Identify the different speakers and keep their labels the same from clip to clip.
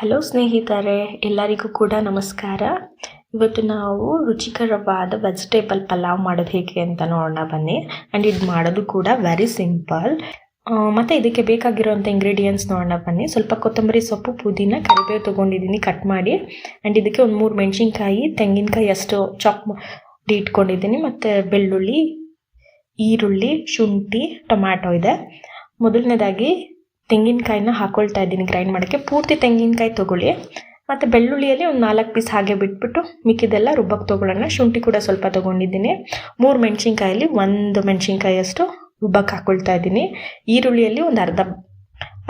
Speaker 1: Hello ಸ್ನೇಹಿತರೆ, ಎಲ್ಲರಿಗೂ ಕೂಡ ನಮಸ್ಕಾರ. ಇವತ್ತು ನಾವು ರುಚಿಕರವಾದ ವೆಜಿಟೇಬಲ್ ಪಲಾವ್ ಮಾಡೋದು ಹೇಗೆ ಅಂತ ನೋಡೋಣ ಬನ್ನಿ. ಆ್ಯಂಡ್ ಇದು ಮಾಡೋದು ಕೂಡ ವೆರಿ ಸಿಂಪಲ್ ಮತ್ತು ಇದಕ್ಕೆ ಬೇಕಾಗಿರುವಂಥ ಇಂಗ್ರೀಡಿಯೆಂಟ್ಸ್ ನೋಡೋಣ ಬನ್ನಿ. ಸ್ವಲ್ಪ ಕೊತ್ತಂಬರಿ ಸೊಪ್ಪು, ಪುದೀನ, ಕರಿಬೇವು ತೊಗೊಂಡಿದ್ದೀನಿ ಕಟ್ ಮಾಡಿ. ಆ್ಯಂಡ್ ಇದಕ್ಕೆ ಒಂದು ಮೂರು ಮೆಣಸಿನ್ಕಾಯಿ, ತೆಂಗಿನಕಾಯಿ ಅಷ್ಟು ಚಾಪ್ ಮಾಡಿ ಇಟ್ಕೊಂಡಿದ್ದೀನಿ. ಮತ್ತು ಬೆಳ್ಳುಳ್ಳಿ, ಈರುಳ್ಳಿ, ಶುಂಠಿ ಟೊಮ್ಯಾಟೊ ಇದೆ. ಮೊದಲನೇದಾಗಿ ತೆಂಗಿನಕಾಯಿನ ಹಾಕೊಳ್ತಾ ಇದ್ದೀನಿ ಗ್ರೈಂಡ್ ಮಾಡೋಕ್ಕೆ. ಪೂರ್ತಿ ತೆಂಗಿನಕಾಯಿ ತೊಗೊಳ್ಳಿ. ಮತ್ತು ಬೆಳ್ಳುಳ್ಳಿಯಲ್ಲಿ ಒಂದು ನಾಲ್ಕು ಪೀಸ್ ಹಾಗೆ ಬಿಟ್ಬಿಟ್ಟು ಮಿಕ್ಕಿದೆಲ್ಲ ರುಬ್ಬಕ್ಕೆ ತೊಗೊಳ್ಳೋಣ. ಶುಂಠಿ ಕೂಡ ಸ್ವಲ್ಪ ತೊಗೊಂಡಿದ್ದೀನಿ. ಮೂರು ಮೆಣಸಿನ್ಕಾಯಲ್ಲಿ ಒಂದು ಮೆಣಸಿನ್ಕಾಯಿಯಷ್ಟು ರುಬ್ಬಕ್ಕೆ ಹಾಕ್ಕೊಳ್ತಾ ಇದ್ದೀನಿ. ಈರುಳ್ಳಿಯಲ್ಲಿ ಒಂದು ಅರ್ಧ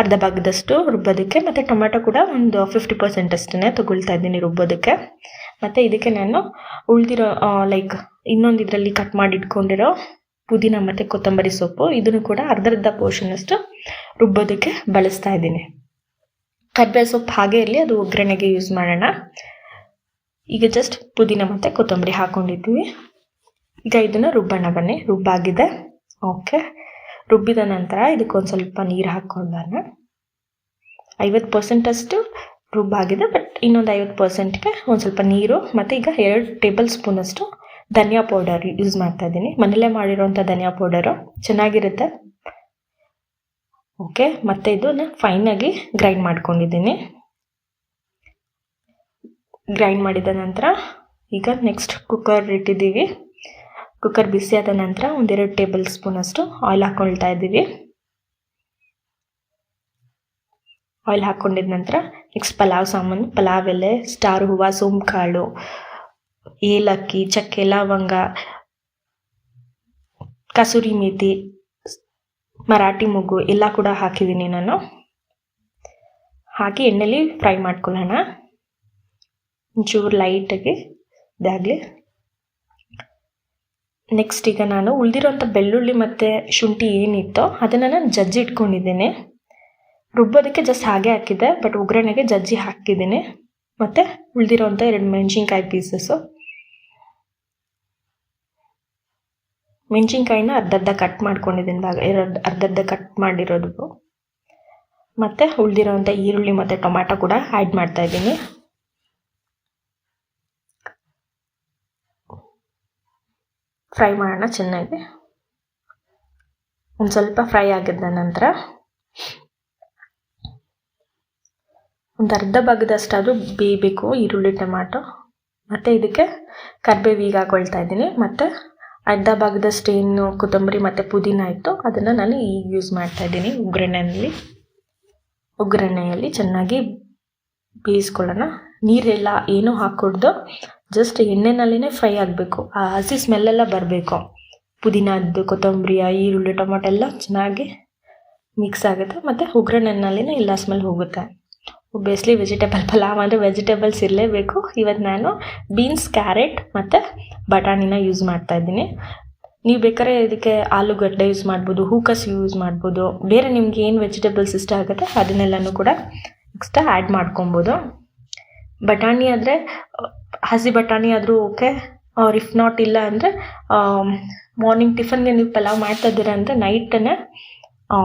Speaker 1: ಅರ್ಧ ಭಾಗದಷ್ಟು ರುಬ್ಬೋದಕ್ಕೆ ಮತ್ತು ಟೊಮೆಟೊ ಕೂಡ ಒಂದು ಫಿಫ್ಟಿ ಪರ್ಸೆಂಟ್ ಅಷ್ಟೇ ತೊಗೊಳ್ತಾ ಇದ್ದೀನಿ ರುಬ್ಬೋದಕ್ಕೆ. ಮತ್ತು ಇದಕ್ಕೆ ನಾನು ಉಳಿದಿರೋ ಲೈಕ್ ಇನ್ನೊಂದು ಇದರಲ್ಲಿ ಕಟ್ ಮಾಡಿ ಇಟ್ಕೊಂಡಿರೋ ಪುದೀನ ಮತ್ತು ಕೊತ್ತಂಬರಿ ಸೊಪ್ಪು, ಇದನ್ನು ಕೂಡ ಅರ್ಧರ್ಧ ಅರ್ಧ ಪೋರ್ಷನಷ್ಟು ರುಬ್ಬೋದಕ್ಕೆ ಬಳಸ್ತಾ ಇದ್ದೀನಿ. ಕರ್ಬೇವು ಸೊಪ್ಪು ಹಾಗೆ ಇರಲಿ, ಅದು ಒಗ್ಗರಣೆಗೆ ಯೂಸ್ ಮಾಡೋಣ. ಈಗ ಜಸ್ಟ್ ಪುದೀನ ಮತ್ತು ಕೊತ್ತಂಬರಿ ಹಾಕ್ಕೊಂಡಿದ್ದೀವಿ ಈಗ ಇದನ್ನು ರುಬ್ಬಣ ಬನ್ನಿ. ರುಬ್ಬಾಗಿದೆ. ಓಕೆ ರುಬ್ಬಿದ ನಂತರ ಇದಕ್ಕೊಂದು ಸ್ವಲ್ಪ ನೀರು ಹಾಕ್ಕೊಂಡಾನ ಐವತ್ತು ಪರ್ಸೆಂಟಷ್ಟು ರುಬ್ಬಾಗಿದೆ ಬಟ್ ಇನ್ನೊಂದು ಐವತ್ತು ಪರ್ಸೆಂಟ್ಗೆ ಒಂದು ಸ್ವಲ್ಪ ನೀರು, ಮತ್ತು ಈಗ ಎರಡು ಟೇಬಲ್ ಸ್ಪೂನಷ್ಟು ಧನಿಯಾ ಪೌಡರ್ ಯೂಸ್ ಮಾಡ್ತಾ ಇದ್ದೀನಿ. ಮನೇಲೇ ಮಾಡಿರೋಂಥ ಧನಿಯಾ ಪೌಡರು ಚೆನ್ನಾಗಿರುತ್ತೆ. ಓಕೆ ಮತ್ತು ಇದನ್ನು ಫೈನಾಗಿ ಗ್ರೈಂಡ್ ಮಾಡ್ಕೊಂಡಿದ್ದೀನಿ. ಗ್ರೈಂಡ್ ಮಾಡಿದ ನಂತರ ಈಗ ನೆಕ್ಸ್ಟ್ ಕುಕ್ಕರ್ ಇಟ್ಟಿದ್ದೀವಿ. ಕುಕ್ಕರ್ ಬಿಸಿ ಆದ ನಂತರ ಒಂದೆರಡು ಟೇಬಲ್ ಸ್ಪೂನಷ್ಟು ಆಯಿಲ್ ಹಾಕ್ಕೊಳ್ತಾ ಇದ್ದೀವಿ. ಆಯಿಲ್ ಹಾಕ್ಕೊಂಡಿದ ನಂತರ ನೆಕ್ಸ್ಟ್ ಪಲಾವ್ ಸಾಮಾನು, ಪಲಾವ್ ಎಲೆ, ಸ್ಟಾರ್, ಹೂವು ಸೋಂಕಾಳು ಏಲಕ್ಕಿ, ಚಕ್ಕೆ, ಲವಂಗ, ಕಸೂರಿ ಮೇಥಿ ಮರಾಠಿ ಮೊಗ್ಗು ಎಲ್ಲ ಕೂಡ ಹಾಕಿದ್ದೀನಿ ನಾನು. ಹಾಕಿ ಎಣ್ಣೆಲಿ ಫ್ರೈ ಮಾಡ್ಕೊಳ್ಳೋಣ. ಒಂಚೂರು ಲೈಟಾಗಿ ಇದಾಗಲಿ. ನೆಕ್ಸ್ಟ್ ಈಗ ನಾನು ಉಳಿದಿರೋಂಥ ಬೆಳ್ಳುಳ್ಳಿ ಮತ್ತು ಶುಂಠಿ ಏನಿತ್ತೋ ಅದನ್ನು ನಾನು ಜಜ್ಜಿ ಇಟ್ಕೊಂಡಿದ್ದೀನಿ. ರುಬ್ಬೋದಕ್ಕೆ ಜಸ್ಟ್ ಹಾಗೆ ಹಾಕಿದ್ದೆ ಬಟ್ ಒಗ್ಗರಣೆಗೆ ಜಜ್ಜಿ ಹಾಕಿದ್ದೀನಿ. ಮತ್ತು ಉಳಿದಿರೋಂಥ ಎರಡು ಮೆಣಸಿನ್ಕಾಯಿ ಪೀಸಸ್ಸು ಮೆಣಸಿನ್ಕಾಯಿನ ಅರ್ಧರ್ಧ ಕಟ್ ಮಾಡ್ಕೊಂಡಿದ್ದೀನಿ. ಭಾಗ ಎರಡು ಅರ್ಧರ್ಧ ಕಟ್ ಮಾಡಿರೋದು. ಮತ್ತು ಉಳಿದಿರೋವಂಥ ಈರುಳ್ಳಿ ಮತ್ತು ಟೊಮ್ಯಾಟೊ ಕೂಡ ಆ್ಯಡ್ ಮಾಡ್ತಾ ಇದ್ದೀನಿ. ಫ್ರೈ ಮಾಡೋಣ ಚೆನ್ನಾಗಿ. ಒಂದು ಸ್ವಲ್ಪ ಫ್ರೈ ಆಗಿದ್ದ ನಂತರ ಒಂದು ಅರ್ಧ ಭಾಗದಷ್ಟಾದರೂ ಬೇಯಬೇಕು ಈರುಳ್ಳಿ, ಟೊಮ್ಯಾಟೊ. ಮತ್ತು ಇದಕ್ಕೆ ಕರ್ಬೇವು ಈಗ ಹಾಕೊಳ್ತಾ ಇದ್ದೀನಿ. ಮತ್ತು ಅರ್ಧ ಭಾಗದಷ್ಟು ಏನು ಕೊತ್ತಂಬರಿ ಮತ್ತು ಪುದೀನ ಇತ್ತು. ಅದನ್ನು ನಾನು ಈಗ ಯೂಸ್ ಮಾಡ್ತಾ ಇದ್ದೀನಿ. ಒಗ್ಗರಣೆಯಲ್ಲಿ ಒಗ್ಗರಣೆಯಲ್ಲಿ ಚೆನ್ನಾಗಿ ಬೇಯಿಸ್ಕೊಳ್ಳೋಣ. ನೀರೆಲ್ಲ ಏನೂ ಹಾಕ್ಕೊಡ್ದು ಜಸ್ಟ್ ಎಣ್ಣೆನಲ್ಲಿನೇ ಫ್ರೈ ಆಗಬೇಕು. ಆ ಹಸಿ ಸ್ಮೆಲ್ಲೆಲ್ಲ ಬರಬೇಕು. ಪುದೀನದ್ದು, ಕೊತ್ತಂಬರಿ, ಈರುಳ್ಳಿ, ಟೊಮೊಟೊ ಎಲ್ಲ ಚೆನ್ನಾಗಿ ಮಿಕ್ಸ್ ಆಗುತ್ತೆ. ಮತ್ತು ಒಗ್ಗರಣೆನಲ್ಲಿನೇ ಎಲ್ಲ ಸ್ಮೆಲ್ ಹೋಗುತ್ತೆ. ಒಬ್ಬಿಯಸ್ಲಿ ವೆಜಿಟೇಬಲ್ ಪಲಾವ್ ಅಂದರೆ ವೆಜಿಟೇಬಲ್ಸ್ ಇರಲೇಬೇಕು. ಇವತ್ತು ನಾನು ಬೀನ್ಸ್ ಕ್ಯಾರೆಟ್ ಮತ್ತು ಬಟಾಣಿನ ಯೂಸ್ ಮಾಡ್ತಾ ಇದ್ದೀನಿ. ನೀವು ಬೇಕಾದ್ರೆ ಇದಕ್ಕೆ ಆಲೂಗಡ್ಡೆ ಯೂಸ್ ಮಾಡ್ಬೋದು, ಹೂಕಸ್ ಯೂಸ್ ಮಾಡ್ಬೋದು, ಬೇರೆ ನಿಮ್ಗೆ ಏನು ವೆಜಿಟೇಬಲ್ಸ್ ಇಷ್ಟ ಆಗುತ್ತೆ ಅದನ್ನೆಲ್ಲನೂ ಕೂಡ ನೆಕ್ಸ್ಟ್ ಆ್ಯಡ್ ಮಾಡ್ಕೊಬೋದು. ಬಟಾಣಿ ಆದರೆ, ಹಸಿ ಬಟಾಣಿ ಆದರೂ ಓಕೆ ಅವ್ರು ಇಫ್ ನಾಟ್ ಇಲ್ಲ ಅಂದರೆ ಮಾರ್ನಿಂಗ್ ಟಿಫನ್ಗೆ ನೀವು ಪಲಾವ್ ಮಾಡ್ತಾ ಇದ್ದೀರಾ ಅಂದರೆ ನೈಟನ್ನೇ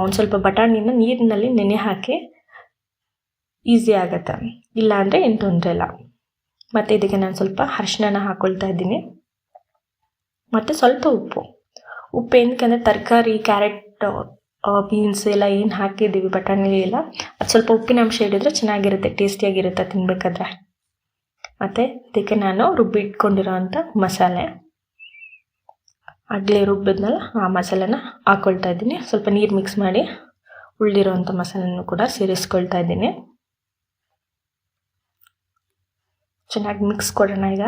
Speaker 1: ಒಂದು ಸ್ವಲ್ಪ ಬಟಾಣಿನ ನೀರಿನಲ್ಲಿ ನೆನೆ ಹಾಕಿ ಈಸಿ ಆಗುತ್ತೆ. ಇಲ್ಲ ಅಂದರೆ ಏನು ತೊಂದರೆ ಇಲ್ಲ. ಮತ್ತು ಇದಕ್ಕೆ ನಾನು ಸ್ವಲ್ಪ ಅರ್ಶಿನ ಹಾಕ್ಕೊಳ್ತಾ ಇದ್ದೀನಿ. ಮತ್ತು ಸ್ವಲ್ಪ ಉಪ್ಪು. ಉಪ್ಪು ಏನಕ್ಕೆ ಅಂದರೆ ತರಕಾರಿ, ಕ್ಯಾರೆಟ್ ಬೀನ್ಸ್ ಎಲ್ಲ ಏನು ಹಾಕಿದ್ದೀವಿ ಬಟಾಣಿ ಎಲ್ಲ, ಅದು ಸ್ವಲ್ಪ ಉಪ್ಪಿನ ಅಂಶ ಹಿಡಿದ್ರೆ ಚೆನ್ನಾಗಿರುತ್ತೆ, ಟೇಸ್ಟಿಯಾಗಿರುತ್ತೆ ತಿನ್ನಬೇಕಾದ್ರೆ ಮತ್ತು ಇದಕ್ಕೆ ನಾನು ರುಬ್ಬಿ ಇಟ್ಕೊಂಡಿರೋ ಅಂಥ ಮಸಾಲೆ. ಅಡ್ಲೆ ರುಬ್ಬಿದ್ನಲ್ಲ, ಆ ಮಸಾಲೆನ ಹಾಕ್ಕೊಳ್ತಾ ಇದ್ದೀನಿ. ಸ್ವಲ್ಪ ನೀರು ಮಿಕ್ಸ್ ಮಾಡಿ ಉಳಿದಿರೋವಂಥ ಮಸಾಲೆನೂ ಕೂಡ ಸೇರಿಸ್ಕೊಳ್ತಾ ಇದ್ದೀನಿ. ಚೆನ್ನಾಗಿ ಮಿಕ್ಸ್ ಕೊಡೋಣ ಈಗ.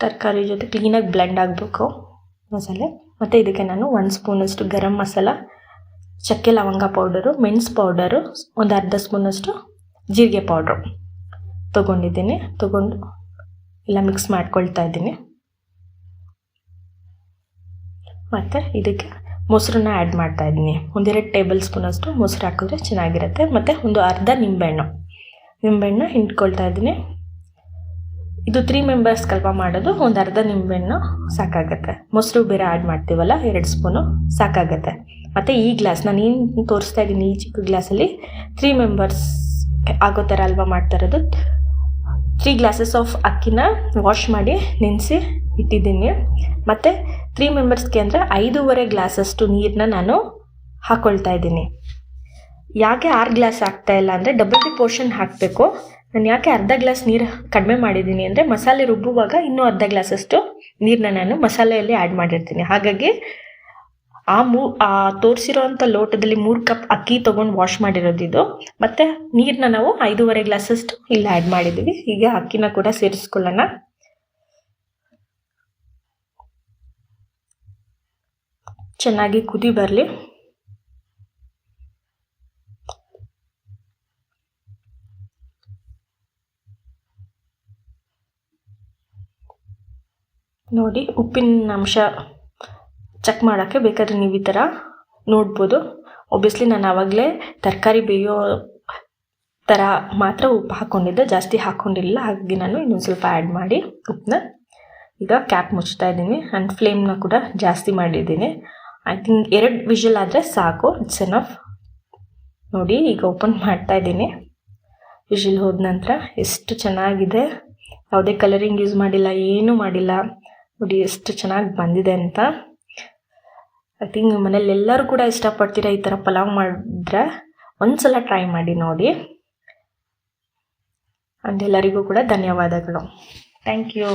Speaker 1: ತರಕಾರಿ ಜೊತೆ ಕ್ಲೀನಾಗಿ ಬ್ಲೆಂಡ್ ಆಗಬೇಕು ಮಸಾಲೆ. ಮತ್ತು ಇದಕ್ಕೆ ನಾನು ಒಂದು ಸ್ಪೂನಷ್ಟು ಗರಂ ಮಸಾಲ, ಚಕ್ಕೆ ಲವಂಗ ಪೌಡರು ಮೆಣಸು ಪೌಡರು ಒಂದು ಅರ್ಧ ಸ್ಪೂನಷ್ಟು ಜೀರಿಗೆ ಪೌಡ್ರು ತೊಗೊಂಡಿದ್ದೀನಿ. ತೊಗೊಂಡು ಎಲ್ಲ ಮಿಕ್ಸ್ ಮಾಡ್ಕೊಳ್ತಾ ಇದ್ದೀನಿ. ಮತ್ತು ಇದಕ್ಕೆ ಮೊಸರನ್ನ ಆ್ಯಡ್ ಮಾಡ್ತಾ ಇದ್ದೀನಿ. ಒಂದೆರಡು ಟೇಬಲ್ ಸ್ಪೂನಷ್ಟು ಮೊಸರು ಹಾಕಿದ್ರೆ ಚೆನ್ನಾಗಿರುತ್ತೆ. ಮತ್ತು ಒಂದು ಅರ್ಧ ನಿಂಬೆಹಣ್ಣು. ನಿಂಬೆಹಣ್ಣು ಹಿಂಡ್ಕೊಳ್ತಾ ಇದ್ದೀನಿ. ಇದು ತ್ರೀ ಮೆಂಬರ್ಸ್ ಕಲ್ಪ ಮಾಡೋದು, ಒಂದು ಅರ್ಧ ನಿಂಬೆಹಣ್ಣು ಸಾಕಾಗತ್ತೆ. ಮೊಸರು, ಬೇರೆ ಆ್ಯಡ್ ಮಾಡ್ತೀವಲ್ಲ, ಎರಡು ಸ್ಪೂನು ಸಾಕಾಗತ್ತೆ. ಮತ್ತು ಈ ಗ್ಲಾಸ್ ನಾನು ಏನು ತೋರಿಸ್ತಾ ಇದ್ದೀನಿ ಈ ಚಿಕ್ಕ ಗ್ಲಾಸಲ್ಲಿ ತ್ರೀ ಮೆಂಬರ್ಸ್ ಆಗೋ ಥರ ಅಲ್ವಾ ಮಾಡ್ತಾ ಇರೋದು. ತ್ರೀ ಗ್ಲಾಸಸ್ ಆಫ್ ಅಕ್ಕಿನ ವಾಶ್ ಮಾಡಿ ನೆನೆಸಿ ಇಟ್ಟಿದ್ದೀನಿ. ಮತ್ತು ತ್ರೀ ಮೆಂಬರ್ಸ್ಗೆ ಅಂದರೆ ಐದೂವರೆ ಗ್ಲಾಸಷ್ಟು ನೀರನ್ನ ನಾನು ಹಾಕ್ಕೊಳ್ತಾ ಇದ್ದೀನಿ ಯಾಕೆ ಆರು ಗ್ಲಾಸ್ ಆಗ್ತಾ ಇಲ್ಲ ಅಂದರೆ ಡಬಲ್ ದಿ ಪೋರ್ಷನ್ ಹಾಕಬೇಕು. ನಾನು ಯಾಕೆ ಅರ್ಧ ಗ್ಲಾಸ್ ನೀರು ಕಡಿಮೆ ಮಾಡಿದ್ದೀನಿ ಅಂದರೆ ಮಸಾಲೆ ರುಬ್ಬುವಾಗ ಇನ್ನೂ ಅರ್ಧ ಗ್ಲಾಸಷ್ಟು ನೀರನ್ನ ನಾನು ಮಸಾಲೆಯಲ್ಲಿ ಆ್ಯಡ್ ಮಾಡಿರ್ತೀನಿ. ಹಾಗಾಗಿ ಆ ಮೂ, ಆ ತೋರಿಸಿರೋವಂಥ ಲೋಟದಲ್ಲಿ ಮೂರು ಕಪ್ ಅಕ್ಕಿ ತೊಗೊಂಡು ವಾಶ್ ಮಾಡಿರೋದು ಇದು. ಮತ್ತು ನೀರನ್ನ ನಾವು ಐದೂವರೆ ಗ್ಲಾಸಷ್ಟು ಇಲ್ಲಿ ಆ್ಯಡ್ ಮಾಡಿದ್ದೀವಿ ಈಗ ಅಕ್ಕಿನ ಕೂಡ ಸೇರಿಸ್ಕೊಳ್ಳೋಣ. ಚೆನ್ನಾಗಿ ಕುದಿ ಬರಲಿ. ನೋಡಿ, ಉಪ್ಪಿನ ಅಂಶ ಚೆಕ್ ಮಾಡೋಕ್ಕೆ ಬೇಕಾದ್ರೆ ನೀವು ಈ ಥರ ನೋಡ್ಬೋದು. ಒಬ್ವಿಯಸ್ಲಿ ನಾನು ಆವಾಗಲೇ ತರಕಾರಿ ಬೇಯೋ ಥರ ಮಾತ್ರ ಉಪ್ಪು ಹಾಕ್ಕೊಂಡಿದ್ದೆ, ಜಾಸ್ತಿ ಹಾಕ್ಕೊಂಡಿಲ್ಲ. ಹಾಗಾಗಿ ನಾನು ಇನ್ನೊಂದು ಸ್ವಲ್ಪ ಆ್ಯಡ್ ಮಾಡಿ ಉಪ್ಪನ್ನ ಈಗ ಕ್ಯಾಪ್ ಮುಚ್ತಾ ಇದ್ದೀನಿ. ಆ್ಯಂಡ್ ಫ್ಲೇಮ್ನ ಕೂಡ ಜಾಸ್ತಿ ಮಾಡಿದ್ದೀನಿ. ಐ ಥಿಂಕ್ ಎರಡು ವಿಷಲ್ ಆದರೆ ಸಾಕು. ಇಟ್ಸ್ ಎನಫ್ ನೋಡಿ, ಈಗ ಓಪನ್ ಮಾಡ್ತಾ ಇದ್ದೀನಿ. ವಿಷಲ್ ಹೋದ ನಂತರ ಎಷ್ಟು ಚೆನ್ನಾಗಿದೆ. ಯಾವುದೇ ಕಲರಿಂಗ್ ಯೂಸ್ ಮಾಡಿಲ್ಲ, ಏನೂ ಮಾಡಿಲ್ಲ. ನೋಡಿ, ಎಷ್ಟು ಚೆನ್ನಾಗಿ ಬಂದಿದೆ ಅಂತ. ಐ ಥಿಂಕ್ ಮನೇಲಿ ಎಲ್ಲರೂ ಕೂಡ ಇಷ್ಟಪಡ್ತೀರಾ ಈ ಥರ ಪಲಾವ್ ಮಾಡಿದ್ರೆ? ಒಂದ್ಸಲ ಟ್ರೈ ಮಾಡಿ ನೋಡಿ. ಅಂಡ್ ಎಲ್ಲರಿಗೂ ಕೂಡ ಧನ್ಯವಾದಗಳು. Thank you